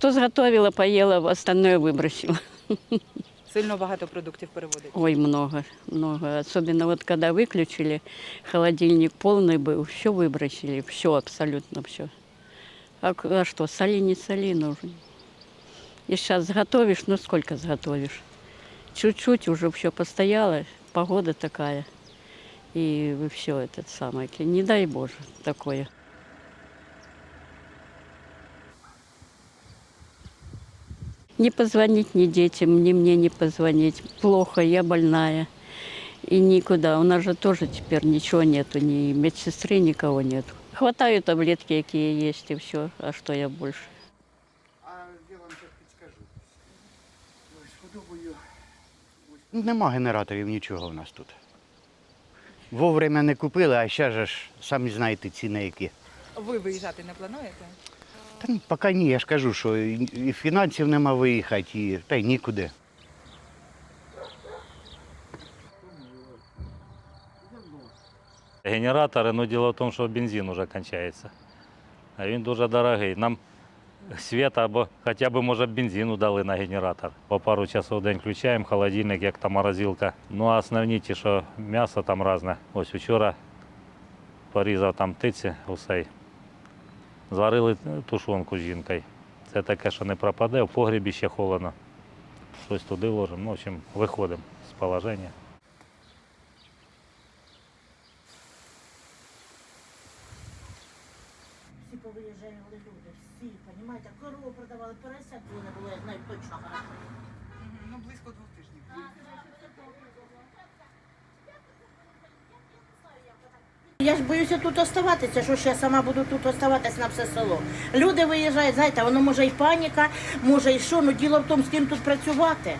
Что сготовила, поела, остальное выбросила. Сильно багато продуктів переводить. Ой, много, много. Особенно вот когда выключили, холодильник полный был, все выбросили, все, абсолютно все. А, к- а что, соли не соли нужно. И сейчас сготовишь, ну сколько сготовишь? Чуть-чуть уже все постояло, погода такая. И все это самое. Не дай Боже такое. Не позвонить ни детям, ни мне не позвонить. Плохо, я больная. И никуда. У нас же тоже теперь ничего нету, ни медсестры, никого нету. Хватаю таблетки, какие есть, и все. А что я больше? А я вам так підскажу. Ось худобою. Нема генераторів нічого в нас тут. Вовремя не купили, а ще ж самі знаєте ціни які. Ви виїжджати не плануєте? Та поки ні, я ж кажу, що і фінансів нема виїхати, і та й нікуди. Генератори, ну діло в тому, що бензин вже кончається. А він дуже дорогий. Нам світ або хоча б може бензину дали на генератор. По пару часов в день включаємо, холодильник, як та морозилка. Ну а основні ті, що м'ясо там різне. Ось вчора порізав там птиці усей. Зварили тушонку з жінкою. Це таке, що не пропаде, в погрібі ще холодно. Щось туди ложимо. Ну, в общем, виходимо з положення. Всі повиїжджали люди, всі, понімаєте, корову продавали, поросят не було, як навіть точно. Ну, близько двох тижнів. Я ж боюся тут оставатися, що ж я сама буду тут оставатись на все село. Люди виїжджають, знаєте, воно може і паніка, може і що, ну діло в тому, з ким тут працювати.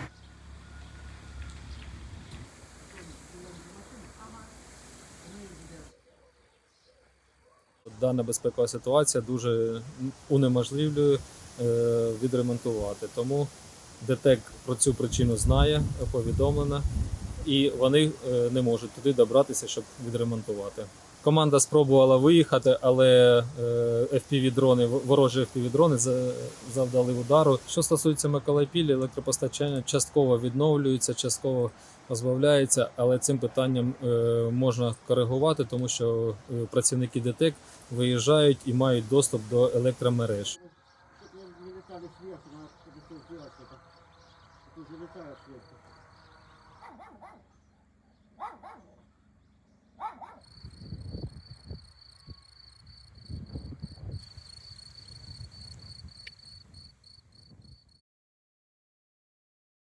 Дана безпекова ситуація дуже унеможливлює е, відремонтувати. Тому ДТЕК про цю причину знає, повідомлена, і вони е, не можуть туди добратися, щоб відремонтувати. Команда спробувала виїхати, але FPV-дрони, ворожі FPV-дрони за- завдали удару. Що стосується Миколайпілі, електропостачання частково відновлюється, частково позбавляється, але цим питанням е, можна коригувати, тому що е, працівники ДТЕК виїжджають і мають доступ до електромереж.